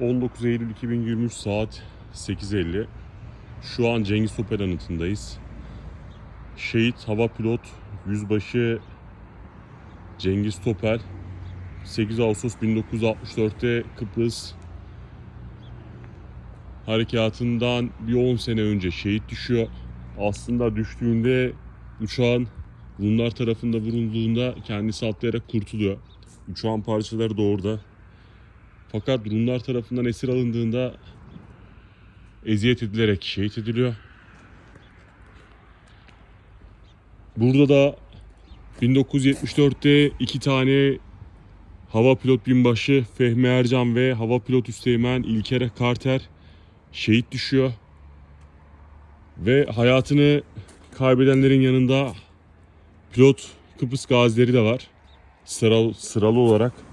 19 Eylül 2023 saat 8.50. Şu an Cengiz Topel anıtındayız. Şehit Hava Pilot Yüzbaşı Cengiz Topel 8 Ağustos 1964'te Kıbrıs harekatından bir 10 sene önce şehit düşüyor. Aslında düştüğünde uçağın Rumlar tarafında vurulduğunda kendisi atlayarak kurtuluyor. Uçağın parçaları da orada. Fakat Rumlar tarafından esir alındığında eziyet edilerek şehit ediliyor. Burada da 1974'te iki tane hava pilot binbaşı Fehmi Ercan ve hava pilot üsteğmen İlker Karter şehit düşüyor. Ve hayatını kaybedenlerin yanında pilot Kıbrıs gazileri de var. Sıralı, sıralı olarak